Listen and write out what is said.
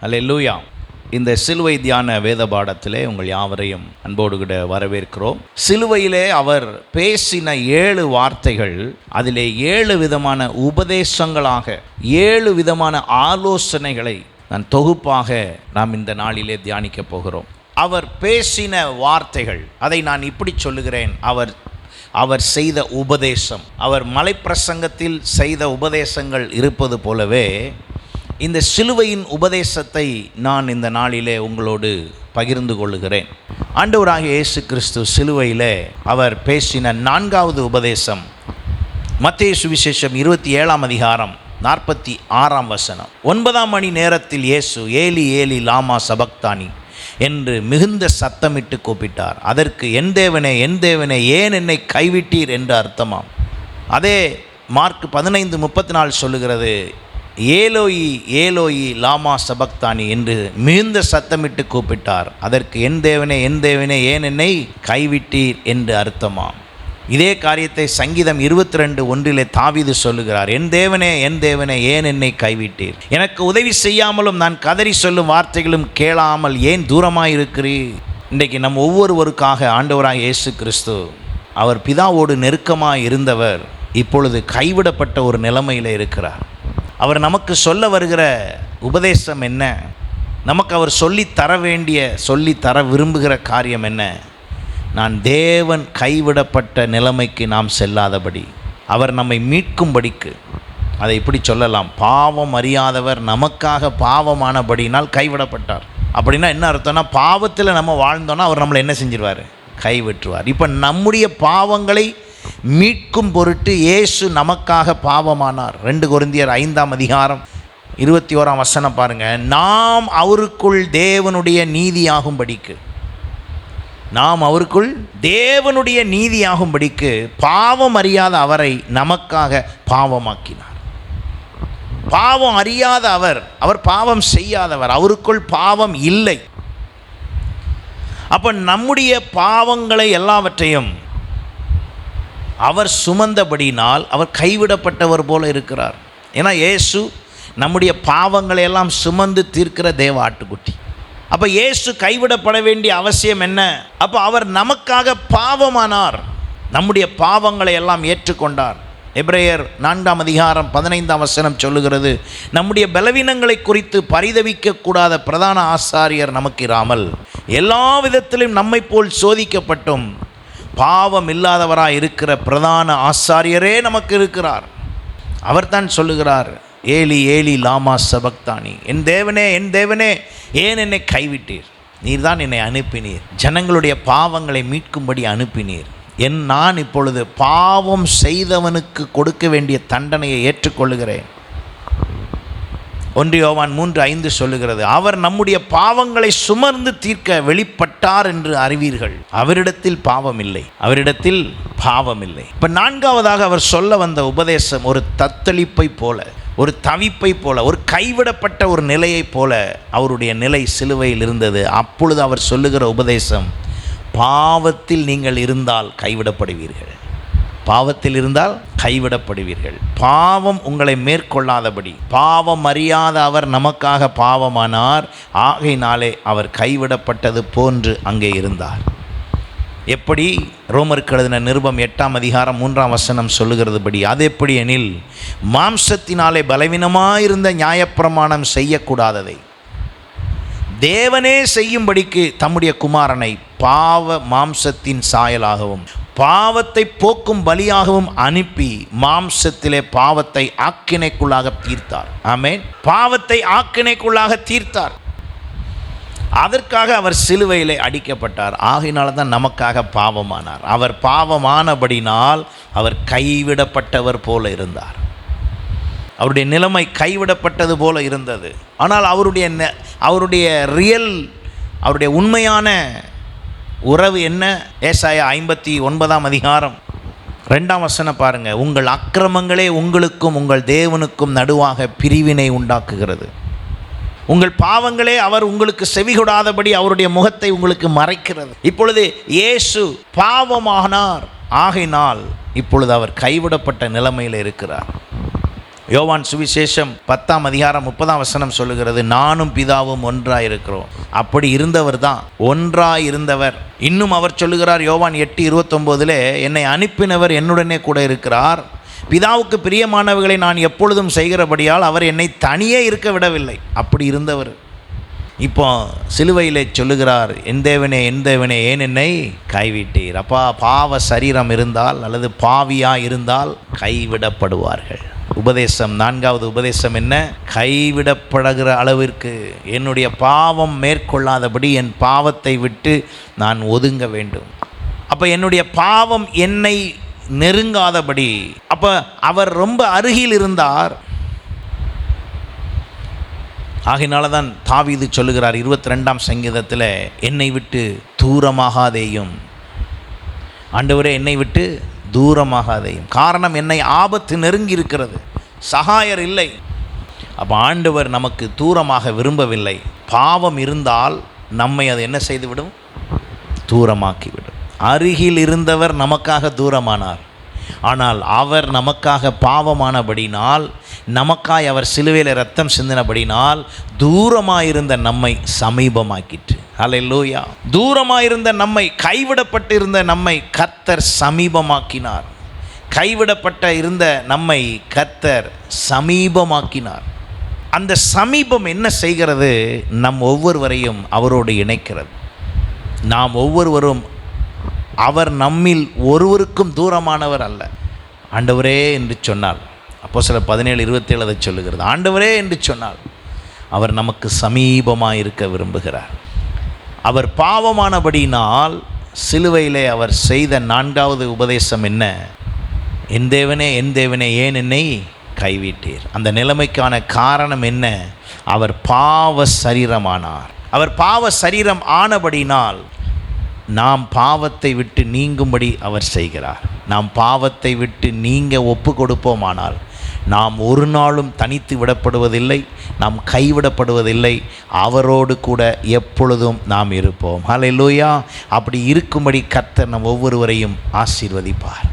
அல்ல லூயா இந்த சிலுவை தியான வேத பாடத்திலே உங்கள் யாவரையும் அன்போடு கூட வரவேற்கிறோம். சிலுவையிலே அவர் பேசின ஏழு வார்த்தைகள் அதிலே ஏழு விதமான உபதேசங்களாக ஏழு விதமான ஆலோசனைகளை நான் தொகுப்பாக நாம் இந்த நாளிலே தியானிக்கப் போகிறோம். அவர் பேசின வார்த்தைகள் அதை நான் இப்படி சொல்லுகிறேன். அவர் அவர் செய்த உபதேசம் அவர் மலைப்பிரசங்கத்தில் செய்த உபதேசங்கள் இருப்பது போலவே இந்த சிலுவையின் உபதேசத்தை நான் இந்த நாளிலே உங்களோடு பகிர்ந்து கொள்ளுகிறேன். ஆண்டவராக இயேசு கிறிஸ்து சிலுவையிலே அவர் பேசின நான்காவது உபதேசம் மத்திய சுவிசேஷம் இருபத்தி ஏழாம் அதிகாரம் நாற்பத்தி ஆறாம் வசனம். ஒன்பதாம் மணி நேரத்தில் இயேசு ஏலி ஏலி லாமா சபக்தானி என்று மிகுந்த சத்தமிட்டு கூப்பிட்டார். அதற்கு என் தேவனே என் தேவனே ஏன் என்னை கைவிட்டீர்? என்று அர்த்தமாம். அதே மார்க் பதினைந்து முப்பத்தி நாலு சொல்லுகிறது ஏலோயி ஏலோயி லாமா சபக்தானி என்று மிகுந்த சத்தமிட்டு கூப்பிட்டார். அதற்கு என் தேவனே என் தேவனே ஏன் என்னை கைவிட்டீர் என்று அர்த்தமாம். இதே காரியத்தை சங்கீதம் இருபத்தி ரெண்டு ஒன்றிலே தாவீது சொல்லுகிறார். என் தேவனே என் தேவனே ஏன் என்னை கைவிட்டீர்? எனக்கு உதவி செய்யாமலும் நான் கதறி சொல்லும் வார்த்தைகளும் கேளாமல் ஏன் தூரமாக இருக்கிறீர் இன்றைக்கு நம் ஒவ்வொருவருக்காக ஆண்டவராக இயேசு கிறிஸ்து அவர் பிதாவோடு நெருக்கமாக இருந்தவர் இப்பொழுது கைவிடப்பட்ட ஒரு நிலைமையில் இருக்கிறார். அவர் நமக்கு சொல்ல வருகிற உபதேசம் என்ன? நமக்கு அவர் சொல்லி தர வேண்டிய சொல்லி தர விரும்புகிற காரியம் என்ன? நான் தேவன் கைவிடப்பட்ட நிலைமைக்கு நாம் செல்லாதபடி அவர் நம்மை மீட்கும்படிக்கு அதை இப்படி சொல்லலாம். பாவம் அறியாதவர் நமக்காக பாவமானபடினால் கைவிடப்பட்டார். அப்படின்னா என்ன அர்த்தம்னா பாவத்தில் நம்ம வாழ்ந்தோன்னா அவர் நம்மளை என்ன செஞ்சிருவார்? கைவிட்டுருவார். இப்போ நம்முடைய பாவங்களை மீட்கும் பொருட்டு இயேசு நமக்காக பாவமானார். ரெண்டு குருந்தியர் ஐந்தாம் அதிகாரம் இருபத்தி ஓராம் வசனம் பாருங்க. நாம் அவருக்குள் தேவனுடைய நீதியாகும்படிக்கு நாம் அவருக்குள் தேவனுடைய நீதியாகும்படிக்கு பாவம் அறியாத அவரை நமக்காக பாவமாக்கினார். பாவம் அறியாத அவர் அவர் பாவம் செய்யாதவர் அவருக்குள் பாவம் இல்லை. அப்ப நம்முடைய பாவங்களை எல்லாவற்றையும் அவர் சுமந்தபடினால் அவர் கைவிடப்பட்டவர் போல இருக்கிறார். ஏன்னா இயேசு நம்முடைய பாவங்களை எல்லாம் சுமந்து தீர்க்கிற தேவ ஆட்டுக்குட்டி. அப்போ இயேசு கைவிடப்பட வேண்டிய அவசியம் என்ன? அப்போ அவர் நமக்காக பாவமானார். நம்முடைய பாவங்களை எல்லாம் ஏற்றுக்கொண்டார். எப்ரேயர் நான்காம் அதிகாரம் பதினைந்தாம் வசனம் சொல்லுகிறது நம்முடைய பலவீனங்களை குறித்து பரிதவிக்கக்கூடாத பிரதான ஆசாரியர் நமக்கு இராமல் எல்லா விதத்திலும் நம்மை போல் சோதிக்கப்பட்டும் பாவம் இல்லாதவராக இருக்கிற பிரதான ஆசாரியரே நமக்கு இருக்கிறார். அவர்தான் சொல்லுகிறார் ஏலி ஏலி லாமா சபக்தானி. என் தேவனே என் தேவனே ஏன் என்னை கைவிட்டீர்? நீர்தான் என்னை அனுப்பினீர். ஜனங்களுடைய பாவங்களை மீட்கும்படி அனுப்பினீர். என் நான் இப்பொழுது பாவம் செய்தவனுக்கு கொடுக்க வேண்டிய தண்டனையை ஏற்றுக்கொள்கிறேன் ஒன்றியோவான் மூன்று ஐந்து சொல்லுகிறது அவர் நம்முடைய பாவங்களை சுமர்ந்து தீர்க்க வெளிப்பட்டார் என்று அறிவீர்கள். அவரிடத்தில் பாவம் இல்லை அவரிடத்தில் பாவம் இல்லை இப்போ நான்காவதாக அவர் சொல்ல வந்த உபதேசம் ஒரு தத்தளிப்பை போல ஒரு தவிப்பை போல ஒரு கைவிடப்பட்ட ஒரு நிலையைப் போல அவருடைய நிலை சிலுவையில் இருந்தது. அப்பொழுது அவர் சொல்லுகிற உபதேசம் பாவத்தில் நீங்கள் இருந்தால் கைவிடப்படுவீர்கள். பாவத்தில் இருந்தால் கைவிடப்படுவீர்கள். பாவம் உங்களை மேற்கொள்ளாதபடி பாவம் அறியாத அவர் நமக்காக பாவமானார் ஆகையினாலே அவர் கைவிடப்பட்டது போன்று அங்கே இருந்தார். எப்படி? ரோமருக்கு எழுதின நிருபம் எட்டாம் அதிகாரம் மூன்றாம் வசனம் சொல்லுகிறதுபடி அது எப்படி எனில் மாம்சத்தினாலே பலவீனமாயிருந்த நியாயப்பிரமாணம் செய்யக்கூடாததை. தேவனே செய்யும்படிக்கு தம்முடைய குமாரனை பாவ மாம்சத்தின் சாயலாகவும் பாவத்தை போக்கும் பலியாகவும் அனுப்பி மாம்சத்திலே பாவத்தை ஆக்கினைக்குள்ளாக தீர்த்தார். ஆமேன். பாவத்தை ஆக்கினைக்குள்ளாக தீர்த்தார். அதற்காக அவர் சிலுவையிலே அடிக்கப்பட்டார். ஆகினால தான் நமக்காக பாவமானார். அவர் பாவமானபடினால் அவர் கைவிடப்பட்டவர் போல இருந்தார். அவருடைய நிலைமை கைவிடப்பட்டது போல இருந்தது. ஆனால் அவருடைய நெ- அவருடைய ரியல் அவருடைய உண்மையான உறவு என்ன? ஏசாய ஐம்பத்தி ஒன்பதாம் அதிகாரம் ரெண்டாம் வசனம் பாருங்கள் உங்கள் அக்கிரமங்களே உங்களுக்கும் உங்கள் தேவனுக்கும் நடுவாக பிரிவினை உண்டாக்குகிறது. உங்கள் பாவங்களே அவர் உங்களுக்கு செவிகொடாதபடி அவருடைய முகத்தை உங்களுக்கு மறைக்கிறது. இப்பொழுது இயேசு பாவமானார். ஆகையினால் இப்பொழுது அவர் கைவிடப்பட்ட நிலைமையில் இருக்கிறார். யோவான் சுவிசேஷம் பத்தாம் அதிகாரம் முப்பதாம் வசனம் சொல்லுகிறது நானும் பிதாவும் ஒன்றாய் இருக்கிறோம் அப்படி இருந்தவர் தான் ஒன்றாய் இருந்தவர் இன்னும் அவர் சொல்லுகிறார் யோவான் எட்டு இருபத்தொம்போதில் என்னை அனுப்பினவர் என்னுடனே கூட இருக்கிறார். பிதாவுக்கு பிரியமானவர்களை நான் எப்பொழுதும் செய்கிறபடியால் அவர் என்னை தனியே இருக்க விடவில்லை. அப்படி இருந்தவர். இப்போ சிலுவையிலே சொல்லுகிறார் என் தேவனே என் தேவனே ஏன் என்னை கைவிட்டீர்? அப்பா பாவ சரீரம் இருந்தால் அல்லது பாவியாக இருந்தால் கைவிடப்படுவார்கள். உபதேசம் நான்காவது உபதேசம் என்ன? கைவிடப்படுகிற அளவிற்கு. என்னுடைய பாவம் மேற்கொள்ளாதபடி என் பாவத்தை விட்டு நான் ஒதுங்க வேண்டும். அப்போ என்னுடைய பாவம் என்னை நெருங்காதபடி. அப்போ அவர் ரொம்ப அருகில் இருந்தார். ஆகினால தான் தாவிது சொல்லுகிறார் இருபத்தி ரெண்டாம் சங்கீதத்தில் என்னை விட்டு தூரமாகாதேயும். ஆண்டவரே என்னை விட்டு தூரமாகாதையும். காரணம் என்னை ஆபத்து நெருங்கி இருக்கிறது சகாயர் இல்லை. அப்போ ஆண்டவர் நமக்கு தூரமாக விரும்பவில்லை. பாவம் இருந்தால் நம்மை அது என்ன செய்துவிடும்? தூரமாக்கிவிடும். அருகில் இருந்தவர் நமக்காக தூரமானார். ஆனால் அவர் நமக்காக பாவமானபடினால் நமக்காய் அவர் சிலுவையில் ரத்தம் சிந்தினபடினால் தூரமாயிருந்த நம்மை சமீபமாக்கிற்று. அல்லேலூயா தூரமாயிருந்த நம்மை கைவிடப்பட்டிருந்த நம்மை கத்தர் சமீபமாக்கினார். கைவிடப்பட்ட இருந்த நம்மை கத்தர் சமீபமாக்கினார். அந்த சமீபம் என்ன செய்கிறது? நம் ஒவ்வொருவரையும் அவரோடு இணைக்கிறது. நாம் ஒவ்வொருவரும் அவர் நம்மில் ஒருவருக்கும் தூரமானவர் அல்ல. ஆண்டவரே என்று சொன்னால் அப்போ சில பதினேழு இருபத்தேழு அதை சொல்லுகிறது. ஆண்டவரே என்று சொன்னால் அவர் நமக்கு சமீபமாக இருக்க விரும்புகிறார். அவர் பாவமானபடியினால் சிலுவையிலே அவர் செய்த நான்காவது உபதேசம் என்ன? என் தேவனே என் தேவனே ஏன் என்னை கைவிட்டீர்? அந்த நிலைமைக்கான காரணம் என்ன? அவர் பாவ சரீரமானார். அவர் பாவ சரீரம் ஆனபடினால் நாம் பாவத்தை விட்டு நீங்கும்படி அவர் செய்கிறார். நாம் பாவத்தை விட்டு நீங்க ஒப்பு கொடுப்போமானால் நாம் ஒரு நாளும் தனித்து விடப்படுவதில்லை நாம் கைவிடப்படுவதில்லை அவரோடு கூட எப்பொழுதும் நாம் இருப்போம். ஹalleluya அப்படி இருக்கும்படி கர்த்தர் நம் ஒவ்வொருவரையும் ஆசீர்வதிப்பார்.